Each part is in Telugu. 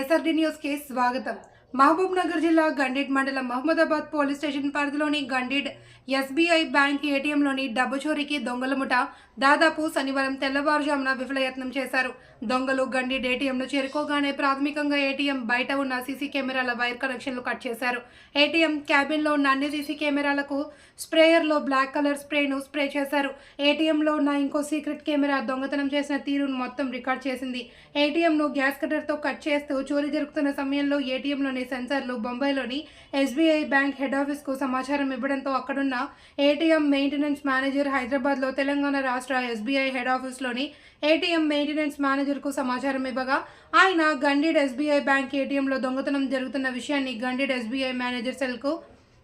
ఎస్ఆర్డి న్యూస్ కి స్వాగతం మహబూబ్ నగర్ జిల్లా గండిడ్ మండలం మహమ్మదాబాద్ పోలీస్ స్టేషన్ పరిధిలోని గండిడ్ ఎస్బీఐ బ్యాంక్ ఏటీఎంలోని డబ్బు చోరీకి దొంగల ముఠ దాదాపు శనివారం తెల్లవారుజామున విఫలయత్నం చేశారు. దొంగలు గండిడ్ ఏటీఎంను చేరుకోగానే ప్రాథమికంగా ఏటీఎం బయట ఉన్న సీసీ కెమెరాల వైర్ కనెక్షన్లు కట్ చేశారు. ఏటీఎం క్యాబిన్లో ఉన్న అన్ని సీసీ కెమెరాలకు స్ప్రేయర్లో బ్లాక్ కలర్ స్ప్రేను స్ప్రే చేశారు. ఏటీఎంలో ఉన్న ఇంకో సీక్రెట్ కెమెరా దొంగతనం చేసిన తీరును మొత్తం రికార్డ్ చేసింది. ఏటీఎంను గ్యాస్ కట్టర్తో కట్ చేస్తూ చోరీ జరుగుతున్న సమయంలో ఏటీఎంలోని సెన్సార్లు బొంబాయిలోని ఎస్బీఐ బ్యాంక్ హెడ్ ఆఫీస్కు సమాచారం ఇవ్వడంతో అక్కడున్న ఏటీఎం మెయింటెనెన్స్ మేనేజర్ హైదరాబాద్లో తెలంగాణ రాష్ట్ర ఎస్బీఐ హెడ్ ఆఫీస్లోని ఏటీఎం మెయింటెనెన్స్ మేనేజర్కు సమాచారం ఇవ్వగా ఆయన గండీడ్ ఎస్బీఐ బ్యాంక్ ఏటీఎంలో దొంగతనం జరుగుతున్న విషయాన్ని గండీడ్ ఎస్బీఐ మేనేజర్ సెల్కు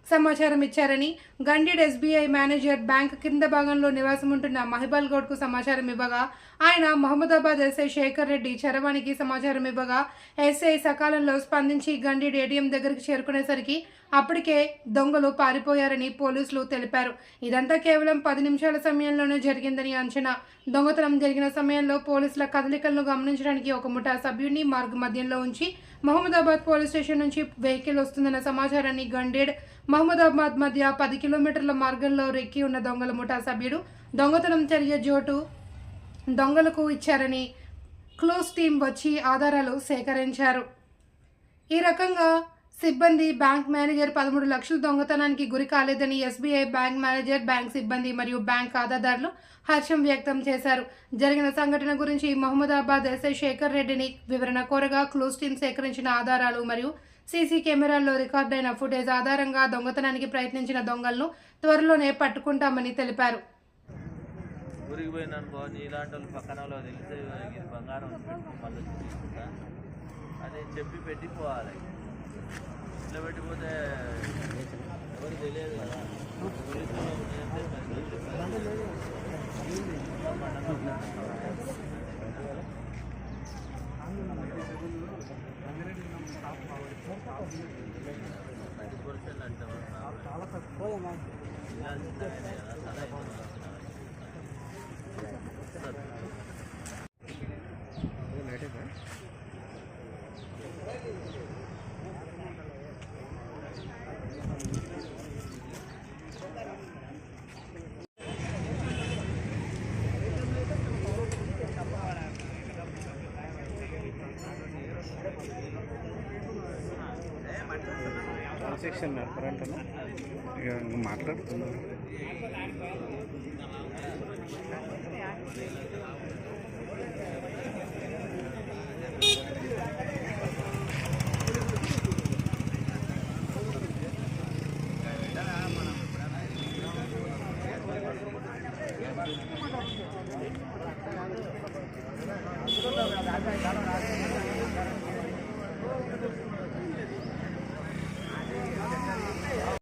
సమాచారం ఇచ్చారని గండిడ్ ఎస్బీఐ మేనేజర్ బ్యాంక్ కింద భాగంలో నివాసం ఉంటున్న మహిబాల్ గౌడ్కు సమాచారం ఇవ్వగా ఆయన మహమ్మదాబాద్ ఎస్ఐ శేఖర్ రెడ్డి చరవానికి సమాచారం ఇవ్వగా ఎస్ఐ సకాలంలో స్పందించి గండిడ్ ఏటీఎం దగ్గరికి చేరుకునేసరికి అప్పటికే దొంగలు పారిపోయారని పోలీసులు తెలిపారు. ఇదంతా కేవలం పది నిమిషాల సమయంలోనే జరిగిందని అంచనా. దొంగతనం జరిగిన సమయంలో పోలీసుల కదలికలను గమనించడానికి ఒక ముఠా సభ్యుడిని మార్గ మధ్యంలో ఉంచి మహమ్మదాబాద్ పోలీస్ స్టేషన్ నుంచి వెహికల్ వస్తుందన్న సమాచారాన్ని గండేడ్ మహమ్మదాబాద్ మధ్య పది కిలోమీటర్ల మార్గంలో రెక్కి ఉన్న దొంగల ముఠా సభ్యుడు దొంగతనం జరిగే చోటు దొంగలకు ఇచ్చారని క్లోజ్ టీం వచ్చి ఆధారాలు సేకరించారు. ఈ రకంగా సిబ్బంది బ్యాంక్ మేనేజర్ పదమూడు లక్షల దొంగతనానికి గురి కాలేదని ఎస్బీఐ బ్యాంక్ మేనేజర్ బ్యాంక్ సిబ్బంది మరియు బ్యాంక్ ఖాతాదారులు హర్షం వ్యక్తం చేశారు. జరిగిన సంఘటన గురించి మహమ్మదాబాద్ ఎస్ఐ శేఖర్ రెడ్డిని వివరణ కోరగా క్లూస్ టీం సేకరించిన ఆధారాలు మరియు సీసీ కెమెరాల్లో రికార్డైన ఫుటేజ్ ఆధారంగా దొంగతనానికి ప్రయత్నించిన దొంగలను త్వరలోనే పట్టుకుంటామని తెలిపారు. అని చెప్పి పెట్టిపోవాలి ఇట్లా పెట్టిపోతే ఎవరు తెలియదు కదా పోలీసులు ఉన్నాయంటే సెక్షన్ నడపరంటనా ఇక మాట్లాడుతున్నారు